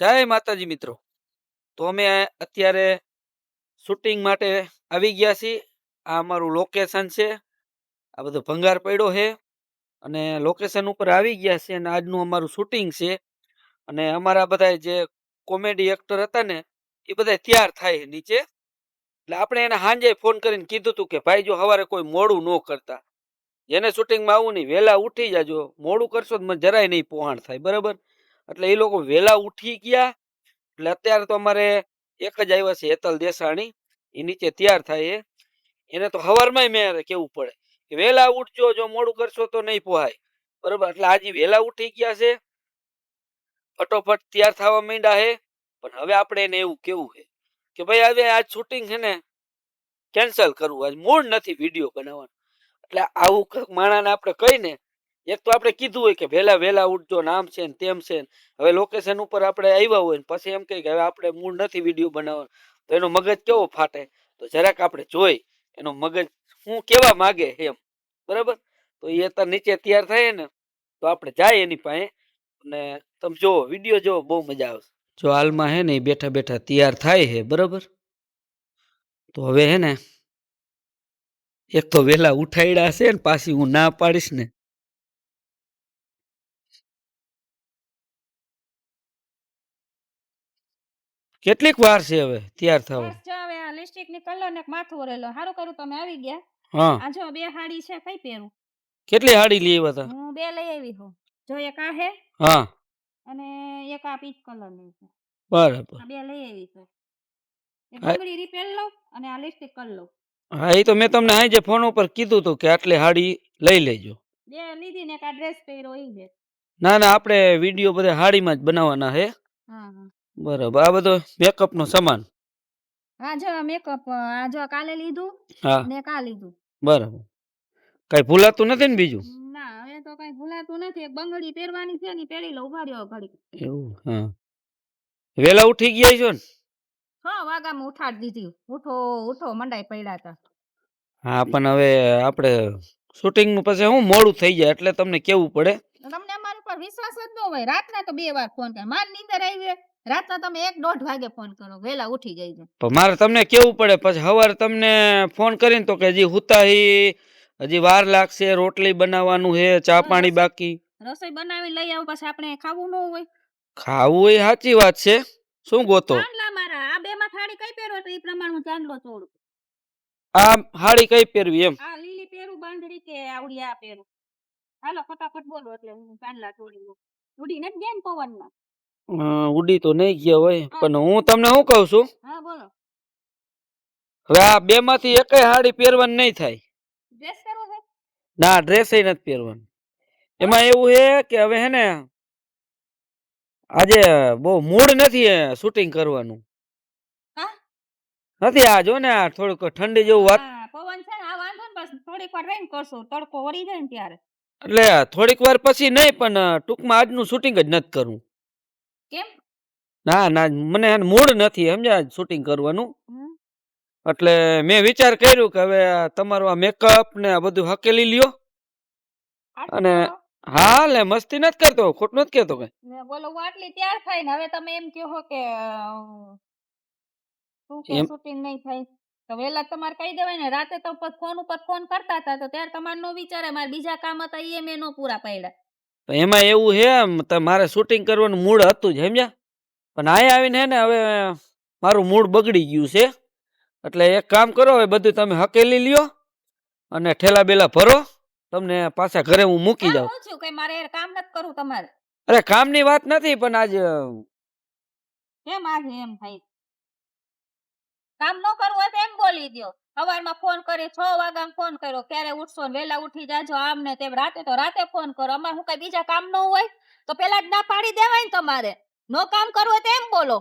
જય માતાજી મિત્રો. તો અમે અત્યારે શૂટિંગ માટે આવી ગયા છીએ. આ અમારું લોકેશન છે. આ બધો ભંગાર પડ્યો છે. અને લોકેશન ઉપર આવી ગયા છે અને આજનું અમારું શૂટિંગ છે. અને અમારા બધા જે કોમેડી એક્ટર હતા ને, એ બધા તૈયાર થાય નીચે. એટલે આપણે એને સાંજે ફોન કરીને કીધું હતું કે, ભાઈ, જો સવારે કોઈ મોડું ન કરતા. જેને શૂટિંગમાં આવું નહીં, વહેલા ઉઠી જાજો. મોડું કરશો તો મને જરાય નહીં પોહાણ થાય. બરાબર? એટલે એ લોકો વહેલા ઉઠી ગયા. એટલે અત્યારે તો અમારે એક જ આવ્યા છે હેતલ દેસાણી. એ નીચે તૈયાર થાય એ. એને તો સવારમાંય મેં કેવું પડે કે વહેલા ઉઠજો, જો મોડું કરશો તો નહીં પોહાય. બરાબર? એટલે આજે વહેલા ઉઠી ગયા છે. ફટોફટ તૈયાર થવા માંડ્યા હે પણ હવે આપણે એને એવું કેવું છે કે ભાઈ હવે આજ શૂટિંગ છે ને કેન્સલ કરવું. આજ મૂડ નથી વીડિયો બનાવવાનો. એટલે આવું કંઈક માણાને આપણે કહીને એક તો આપણે કીધું હોય કે વહેલા વહેલા ઉઠજો, નામ છે ને તેમ છે ને. હવે લોકેશન ઉપર આપણે આવ્યા હોય ને, પછી એમ કહે કે હવે આપણે મૂળ નથી વીડિયો બનાવવાનો. તો એનો મગજ કેવો ફાટે? તો જરાક આપણે જોઈ, એનો મગજ હું કેવા માગે એમ. બરાબર? તો એ અત્યારે નીચે તૈયાર થાય ને, તો આપણે જાય એની પાસે અને તમે જુઓ વીડિયો જુઓ, બહુ મજા આવશે. જો હાલમાં હે ને એ બેઠા બેઠા તૈયાર થાય છે બરાબર? તો હવે હે ને, એક તો વહેલા ઉઠાડ્યા છે ને, પાછી હું ના પાડીશ ને કેટલીક વાર છે હવે તૈયાર થવા? બસ જો હવે આ લિપસ્ટિકની કલર ને માથું ઓરેલો. સારું કર્યું તમે આવી ગયા. હા. આ જો બે હાડી છે કઈ પહેરું? કેટલી હાડી લઈ આવ્યા હતા હું બે લઈ આવી છું જો એક આ હે હા. અને એક આ પીચ કલરની છે. બરાબર. બે લઈ આવી છે. એક હા. બંગડી રીપેર લઉં અને આ લિપસ્ટિક કરી લઉં. હા એ તો મેં તમને આજે ફોન ઉપર કીધું હતું કે આટલી હાડી લઈ લેજો. બે લીધી ને એક આ ડ્રેસ પહેર્યો ઈ છે ના ના આપણે વીડિયો બધા હાડીમાં જ બનાવવાના હા હા. બરાબર. આ બધો મેકઅપ નો સામાન? આ જો મેકઅપ આ જો કાલે લીધું હા. ને કા લીધું. બરાબર. કઈ ભૂલાતું નથી ને બીજું? ના હવે તો કઈ ભૂલાતું નથી. એક બંગડી પહેરવાની છે ને પહેરી લઉં ઊભા રહ્યો ઘડી એવું હા. વેલા ઉઠી ગયા છો ને? હા વાગામાં ઉઠાડી દીધી. ઉઠો ઉઠો મંડાઈ પડ્યા હતા. હા પણ હવે આપણે નું પછી હું મોડું થઈ જાય એટલે તમને કેવું પડે? તમને અમારી પર વિશ્વાસ જ ન હોય. રાતના તો બે વાર ફોન કરે માર નીંદર આવી રાતના તમે એક દોઢ વાગે ફોન કરો વહેલા ઉઠી જઈજો પણ મારે તમને કેવું પડે? પછી સવારે તમને ફોન કરીને તો કે હજી હુતા હી હજી વાર લાગશે રોટલી બનાવવાનું હે ચા પાણી બાકી? રસોઈ બનાવી લઈ આવો પછી આપણે ખાવું ન હોય. ખાવું એ સાચી વાત છે. શું ગોતો? ચાંદલા મારા આ બે માં થાળી કઈ પહેરો તો એ પ્રમાણે હું ચાંદલો છોડું આ હાડી કઈ પહેરવી એમ? આ લીલી પહેરું બાંધડી કે આવડી આ પહેરું. હાલો ફટાફટ બોલો એટલે હું ચાંદલા છોડી દઉં ઉડીને જ ગયા ને પવનમાં. ઉડી તો નહીં ગયા હોય પણ હું તમને શું કહું છું? હા હવે આ બે માંથી એકય હાડી પહેરવાની નહીં થાય. ના ડ્રેસ નથી પહેરવાનું. એમાં એવું છે કે હવે હે ને આજે બહુ મૂડ નથી શૂટિંગ કરવાનું? નથી આ જો ને આ થોડુંક ઠંડી જેવું વાત પવન છે આ વાંધો ને બસ થોડીક વાર રહીને કરશું તડકો વળી જાય ને ત્યારે. એટલે થોડીક વાર પછી નહીં પણ ટૂંકમાં આજનું શૂટિંગ જ નથી કરવું. કેમ? ના ના મને મૂડ નથી સમજ્યા? શૂટિંગ કરવાનું. એટલે મેં વિચાર કર્યું કે હવે તમારો આ મેકઅપ ને આ બધું હકેલી લ્યો. અને- હા લે મસ્તી નથી કરતો ખોટું નથી કેતો કઈ. ને બોલો વાટલી આટલી તૈયાર થાય ને હવે તમે એમ કહો કે શું કે શૂટિંગ નહીં થાય? તો વેલા તમારે કહી દેવાય ને રાતે તો ફોન ઉપર ફોન કરતા હતા તો ત્યારે તમારે નો વિચારે મારે બીજા કામ હતા એ મેં નો પૂરા પાડ્યા. એમાં એવું તો મારે શૂટિંગ કરવાનું મૂડ હતું જ સમજ્યા? પણ અહીંયા આવીને હે ને હવે મારું મૂડ બગડી ગયું છે. એટલે એક કામ કરો હવે બધું તમે હકેલી લ્યો અને ઠેલા બેલા ભરો. તમને પાછા ઘરે હું મૂકી જાઉં હું છું કે મારે કામ નથી કરવું તમારે. અરે કામની વાત નથી પણ આજ કેમ આજે એમ થાય? કામ ન કરવું હોય તો એમ બોલી. દ્યો સવારમાં ફોન કરી છ વાગ્યા ફોન કર્યો. ક્યારે ઉઠશો વહેલા ઉઠી જાજો આમ ને તેમ. રાતે તો રાતે ફોન કરો. અમારે હું કઈ બીજા કામ ન હોય? તો પેલા જ ના પાડી દેવાય ને તમારે. નો કામ કરવું તો એમ બોલો.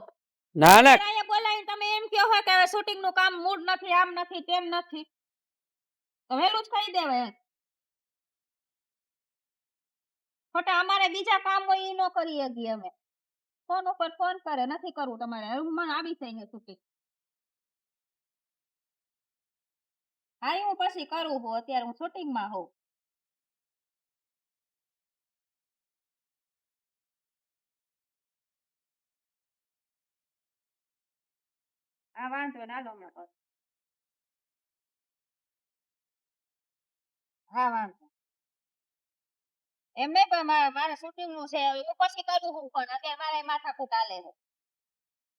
ના ના. અહીંયા બોલાવીને તમે એમ કહો હોય કે હવે શૂટિંગનું કામ મૂડ નથી આમ નથી તેમ નથી. તો વહેલું જ કહી દેવાય. ખોટા અમારે બીજા કામ હોય ઈ નો કરી શકીએ અમે. ફોન ઉપર ફોન કરે નથી કરવું તમારે. હું આવી આવી થઈને શૂટિંગ હા ઈ હું પછી કરું હું અત્યારે હું શૂટિંગમાં હોઉં હા વાંધો ના લો હમણાં કરું. હા વાંધો એમ નહીં પણ મારે મારે શૂટિંગ નું છે હવે હું પછી કરું હું પણ અત્યારે મારે માથાકૂટ હાલે છે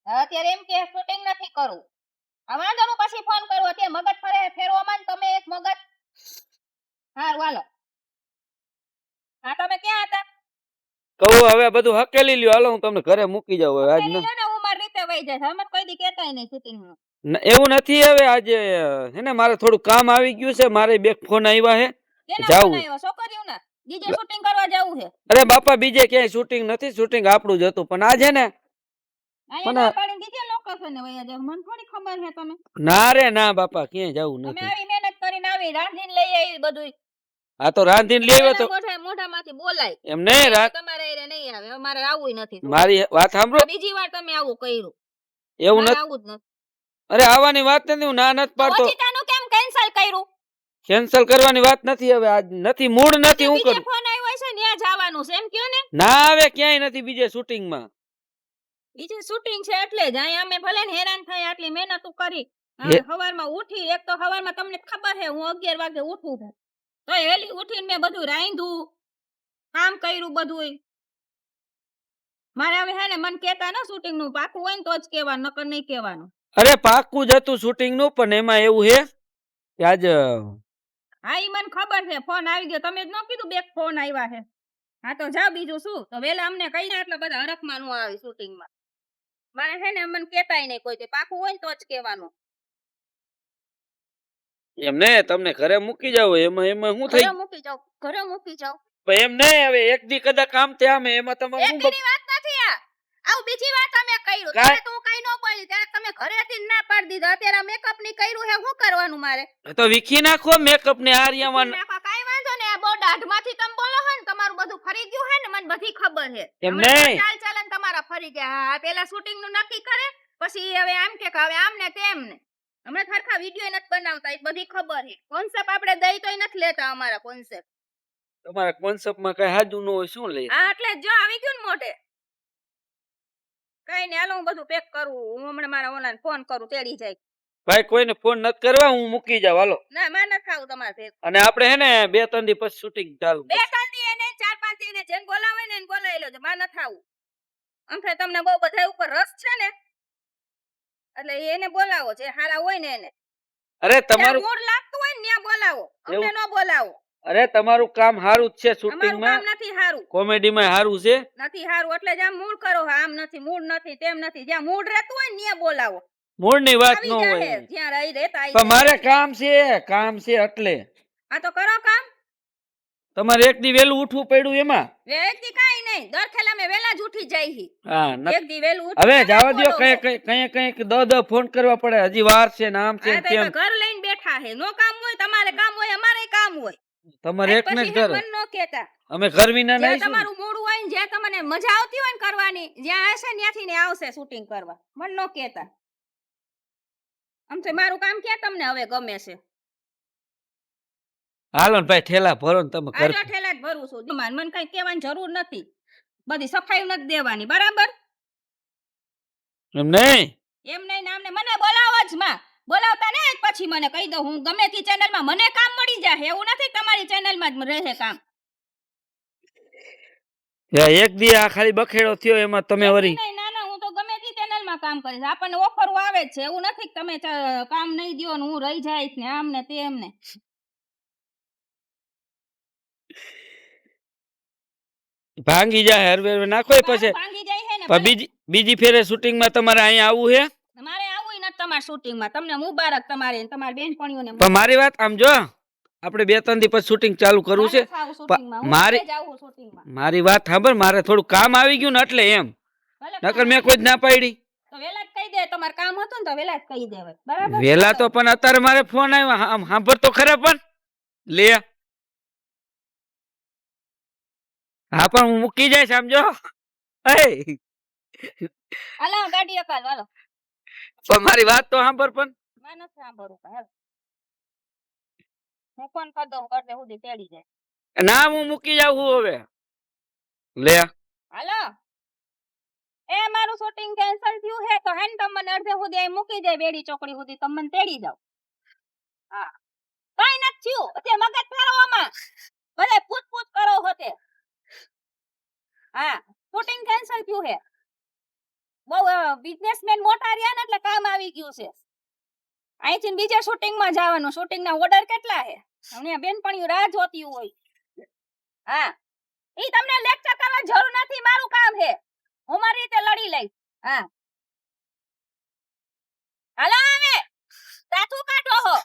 હવે અત્યારે એમ કે શૂટિંગ નથી કરવું હા વાંધો નું પછી ફોન કરું અત્યારે મગજ ફરે ફેરવામાં તમે એક મગજ. હારું હાલો. હા તમે ક્યાં હતા? કહું હવે બધું હકેલી લ્યો. હાલો હું તમને ઘરે મૂકી જાઉં હવે આજ ન- હું મારી રીતે વહી જઈશ. અમે કોઈ દી કહેતાય નહીં શૂટિંગ એવું નથી હવે આજે હે ને મારે થોડું કામ આવી ગયું છે. મારે બે ફોન આવ્યા હે. જાવું. ફોન આવ્યો છોકરીઓ ના? બીજે શૂટિંગ કરવા જવું છે? અરે બાપા બીજે ક્યાંય શૂટિંગ નથી. શૂટિંગ આપણું જ હતું. પણ આજે ને મને- ના પાડીને દીધી લોકેશન ને વયા જાવ. મને થોડી ખબર છે તમે ના રે ના બાપા ક્યાંય જવું અમે આવી મહેનત કરીને આવી રાંધીને લઈ આવી બધું આ તો રાંધીને લઈ આવ્યો તો મોઢામાંથી બોલાય. એમ નહીં રાત તમારે હારે નહીં આવે અમારે આવું નથી. મારી વાત સાંભળો. બીજી વાર તમે આવું કર્યું. એવું નથી આવું જ નથી. અરે આવવાની વાત નથી હું ના નથી પાડતો. ઓચિતાનું કેમ કેન્સલ કર્યું? કેન્સલ કરવાની વાત નથી હવે આજ નથી મૂડ નથી હું કરું. ફોન આવ્યો છે ને ત્યાં જવાનું છે એમ કયો ને? ના આવે ક્યાંય નથી બીજે શૂટિંગમાં બીજે શૂટિંગ છે એટલે જ. અહીંયા અમે ભલે ને હેરાન થાય આટલી મહેનત કરી. સવારમાં ઉઠી એક તો સવારમાં તમને ખબર છે હું અગિયાર વાગે ઉઠું છું. તો હેલી ઉઠીને મેં બધું રાંધ્યું કામ કર્યું બધું મારે હવે હે ને મને કેતા ના શૂટિંગનું પાકું હોય ને તો જ કહેવાનું નકર નહીં કહેવાનું. અરે પાક્કું જ હતું શૂટિંગનું પણ એમાં એવું હે કે આજ હા ઈ મને ખબર છે ફોન આવી ગયો. તમે જ ન કીધું બે ફોન આવ્યા છે. હા તો જા બીજું શું? તો વેલા અમને કઈ ના એટલે બધા હરખમાં નું આવી શૂટિંગમાં મારે હે ને મને કેતાય નહીં કોઈ તે પાકું હોય ને તો જ કહેવાનું. એમ ને તમને ઘરે મૂકી જાવ એમાં એમાં શું થઈ ઘરે મૂકી જાવ ઘરે મૂકી જાવ પણ એમ નહીં હવે એક દી કદાચ કામ થયા અમે એમાં તમારે એક શું વાત નથી આ. આવું બીજી વાત તમે કર્યું. કાંઈ- તો તું કઈ ન બોલી ત્યારે તમે ઘરેથી થી ના પાડી દીધા. અત્યારે મેકઅપની કર્યું હે શું કરવાનું મારે? તો વિખી નાખો મેકઅપ ને આર્યામાં નાખો, કાંઈ વાંધો નહીં આ બહુ દાઢમાંથી તમે બોલો છો ને તમારું બધું ફરી ગયું હે ને મને બધી ખબર છે એમ નહીં. ચાલ ચાલન તમારા ફરી ગયા. હા પેલા શૂટિંગનું નક્કી કરે પછી હવે આમ કે હવે આમ ને તેમ ને હમણાં ખરખા વિડિયો નથી બનાવતા એ બધી ખબર છે કોન્સેપ્ટ આપણે દઈ તોય નથી લેતા અમારા કોન્સેપ્ટ તમારા કોન્સેપ્ટમાં કઈ હાજુ ન હોય શું લે? હા એટલે જ જો આવી ગયું ને મોટે કઈ ને હાલો હું બધું પેક કરું. હું હમણાં મારા ઓનલાઈન ફોન કરું તેડી જાય. ભાઈ કોઈને ફોન નથી કરવા હું મૂકી જાવ હાલો. ના મારે નથી ખાવું તમારે ભેગ. અને આપણે હે ને બે ત્રણ દી પછી શૂટિંગ ચાલુ બે ત્રણ દી એને ચાર પાંચ દી એને જેન બોલાવે ને એને બોલાવી લેજો. મારે નથી ખાવું આમ થાય તમને બહુ બધા ઉપર રસ છે ને? એટલે એને બોલાવો જે હારા હોય ને એને. અરે તમારું મૂડ લાગતું હોય ને ત્યાં બોલાવો. અમને? ન બોલાવો. અરે તમારું કામ સારું જ છે શૂટિંગમાં કામ નથી હારું. કોમેડી માં સારું છે. નથી હારું એટલે જ્યાં મૂડ કરો આમ નથી મૂડ નથી તેમ નથી. જ્યાં મૂડ રહેતું હોય ને ત્યાં બોલાવો. મૂળની વાત ન હોય જ્યાં રહી રહેતા પણ મારે કામ છે કામ છે એટલે. આ તો કરો કામ. તમારે એક દી વેલું ઉઠવું પડ્યું એમાં? વ્યક્તિ કાઈ નહીં દર ખેલા મેં વેલા જ ઉઠી જાય હી હા એક દી વેલું ઉઠ હવે જવા ને દો કઈ કઈ કઈ કઈ દ દ ફોન કરવા પડે. હજી વાર છે નામ છે તેમ. ઘર લઈને બેઠા હે. નો કામ હોય તમારે કામ હોય અમારે કામ હોય. તમારે એક ને ઘર. મન નો કેતા અમે ઘર વિના નહીં તમારું મોડું હોય ને જ્યાં તમને મજા આવતી હોય ને કરવાની જ્યાં હશે ત્યાંથી ને આવશે શૂટિંગ કરવા. મન નો કેતા આમ તો મારું કામ ક્યાં તમને હવે ગમે છે? હાલો ને ભાઈ ઠેલા ભરો ને તમે ઘર ઠેલા જ ભરું છું. માન મને કઈ કહેવાની જરૂર નથી. બધી સફાઈ નથી દેવાની બરાબર? એમ નહીં? એમ નહીં ને આમને મને બોલાવો જ માં. બોલાવતા ને પછી મને કહી દઉં હું. ગમે તે ચેનલમાં મને કામ મળી જાય એવું નથી તમારી ચેનલમાં જ રહે કામ. એક દી આ ખાલી બખેડો થયો એમાં તમે વરી નહીં, ચેનલમાં કામ કરીશ આપણને ઓફરો આવે છે. એવું નથી કે તમે કામ નહીં દો ને હું રહી જાય ને આમ ને તેમ ને. ભાંગી જાય હરવે હરવે નાખો પછી. ભાંગી જાય છે ને બીજી બીજી ફેરે શૂટિંગમાં તમારે અહીંયા આવવું છે મારે આવું નથી તમારા શૂટિંગમાં. તમને મુબારક તમારે ને તમારી બેનપણીઓને પણ મારી વાત આમ જો આપણે બે ત્રણ દિવસ શૂટિંગ ચાલુ કરવું છે. મારે મારી- વાત સાંભળ મારે થોડું કામ આવી ગયું ને એટલે એમ. નકર મેં કોઈ જ ના પાડી. વેલા દે તો પણ અત્યારે મારે ફોન આવ્યો આમ સાંભળ તો ખરા પણ. લે. હા પણ હું મૂકી જાય સમજો. હાલો ગાડી અકાલ હાલો. પણ મારી વાત તો સાંભળ પણ. હું ફોન કર દઉં કરતે સુધી તેડી જાય. ના હું મૂકી જાઉં હવે. લે. હાલો. માર શૂટિંગ કેન્સલ થયું હે, તો હેન તમે અડધે સુધી અહીં મૂકી જાય બેડી ચોકડી સુધી તમે તેડી જાવ હા. કઈ નથી થયું. તે મગજ ફેરવવામાં ભલે પૂછ પૂછ કરો હોતે હા શૂટિંગ કેન્સલ થયું હે. બહુ બિઝનેસમેન મોટા રહ્યા ને એટલે કામ આવી ગયું છે. અહીંથી બીજા શૂટિંગમાં જવાનું. શૂટિંગ ના ઓર્ડર કેટલા હે? હમણાં બેનપણીઓ રાહ જોતી હોય. હા. એ તમને લેક્ચર કરવા જરૂર નથી. મારું કામ હે. હું મારી રીતે લડી લઈશ. હા. હાલો હવે. તાથું કાઢો હો.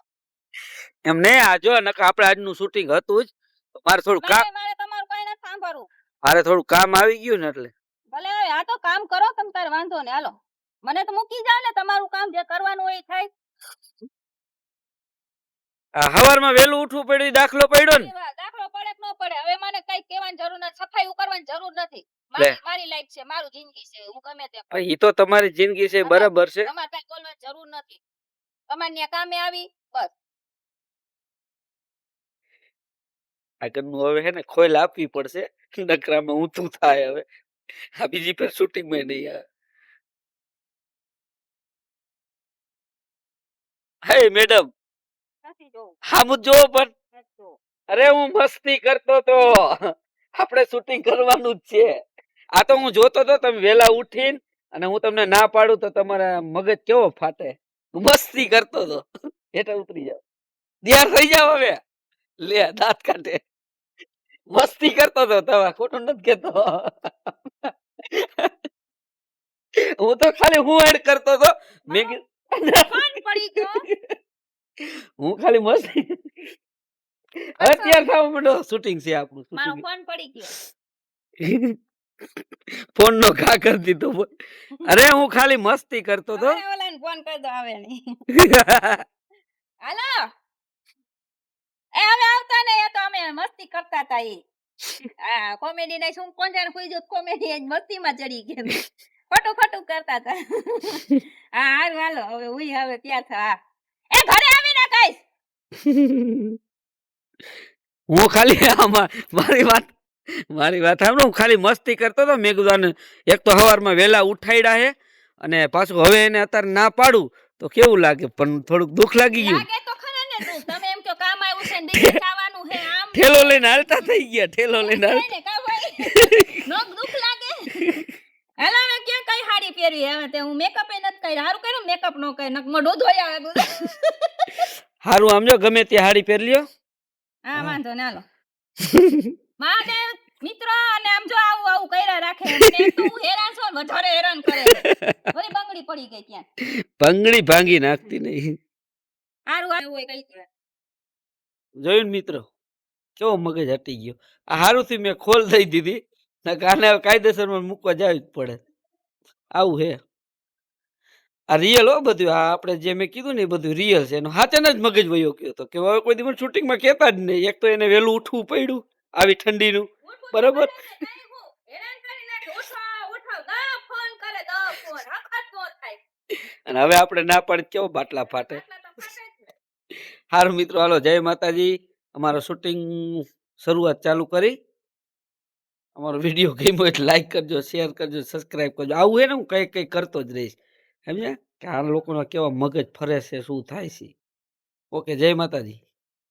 એમ ને આ જો આપણે આજનું શૂટિંગ હતું જ. તો મારે થોડું કામ મારે મારે તમારું કઈ નથી સાંભળવું. મારે થોડું કામ આવી ગયું ને એટલે. ભલે આ તો કામ કરો તમ તાર વાંધો ને હાલો. મને તો મૂકી જાવ ને તમારું કામ જે કરવાનું હોય થાય. હવારમાં વેલું ઉઠવું પડ્યું દાખલો પડ્યો ને. દાખલો પડે કે ન પડે? હવે મને કઈ કહેવાની જરૂર નથી સફાઈ કરવાની જરૂર નથી. મારી મારી લાઈફ છે મારું જિંદગી છે હું ગમે તે તમારી જિંદગી છે બરાબર છે. તમારે કઈ બોલવાની જરૂર નથી. તમારે ત્યાં કામે આવી બસ. આગળનું હવે હે ને ખોઈલ આપવી પડશે. નકરામાં ઊંચું થાય હવે? આ બીજી પર શૂટિંગમાં નહીં આવે. હે મેડમ હા હું જો પણ અરે હું મસ્તી કરતો તો. આપણે શૂટિંગ કરવાનું જ છે. આ તો હું જોતો તો તમે વેલા ઉઠીને અને હું તમને ના પાડું તો તમારા મગજ કેવો ફાટે? મસ્તી કરતો તો. હેઠળ ઉતરી જાવ તૈયાર થઈ જાવ હવે. લે દાંત કાઢે. મસ્તી કરતો તો તમે ખોટું નથી કેતો હું તો ખાલી હું એડ કરતો તો. મેં કીધું પડી ગયો. હું ખાલી મસ્તી અત્યારે તૈયાર થવા માંડો. શૂટિંગ છે આપણું મારો ફોન પડી ગયો. ફોન નો ઘા કરી દીધો અરે હું ખાલી મસ્તી કરતો તો ઓલાને ફોન કરી દો આવે નહીં. હાલો. એ હવે આવતા ને એ તો અમે મસ્તી કરતા હતા એ આ કોમેડી ને શું કોણ જાણે કોઈ જો કોમેડી મસ્તી માં ચડી ગયા. ખોટું ખોટું કરતા હતા હા હારું હાલો હવે ઉઈ હવે ત્યાં થા. એ ઘરે આવીને કઈશ. હું ખાલી આમાં મારી વાત મારી વાત સાંભળો હું ખાલી મસ્તી કરતો તો મેં કીધું એક તો સવારમાં વહેલા ઉઠાડ્યા હે અને પાછું હવે એને અત્યારે ના પાડું તો કેવું લાગે? પણ થોડુંક દુઃખ લાગી ગયું. લાગે ને તમે એમ કહો કામ આવ્યું છે ને દીકરી ખાવાનું આમ ઠેલો લઈને હાલતા થઈ ગયા ઠેલો લઈને હેલો મેં ક્યાં કઈ હાડી પહેરી હવે તે હું મેકઅપ એ નથી કરી હારું કર્યું મેકઅપ નો કરી નક મોઢું ધોઈ આવે હારું આમ જો ગમે તે હાડી પહેરી લ્યો. હા વાંધો ને હાલો. મહાદેવ મિત્રો અને આમ જો આવું આવું કર્યા રાખે મને એક હેરાન છો વધારે હેરાન કરે. વળી બંગડી પડી ગઈ ત્યાં બંગડી ભાંગી નાખતી નહીં. હારું આવું હોય કઈ જોયું મિત્ર કેવો મગજ હટી ગયો. આ હારુંથી મેં ખોલ દઈ દીધી ના કાને કાયદેસર કાયદેસરમાં મૂકવા જવું જ પડે. આવું હે. આ રિયલ હો બધું આ આપણે જે મેં કીધું ને એ બધું રિયલ છે. એનો હાથે જ મગજ વયો ગયો તો કે હવે કોઈ દિવસ શૂટિંગમાં કહેતા જ નહીં. એક તો એને વહેલું ઉઠવું પડ્યું. આવી ઠંડીનું. બરાબર. કાંઈ. અને હવે આપણે ના પાડી કેવો બાટલા ફાટે. સારું મિત્રો, હાલો, જય માતાજી. અમારો શૂટિંગ શરૂઆત ચાલુ કરી. અમારો વીડિયો ગમ્યો એટલે લાઈક કરજો શેર કરજો સબસ્ક્રાઈબ કરજો. આવું હે ને, હું કંઈક કંઈક કરતો જ રહીશ. સમજ્યા? કે આ લોકોના કેવા મગજ ફરે છે, શું થાય છે? ઓકે, જય માતાજી.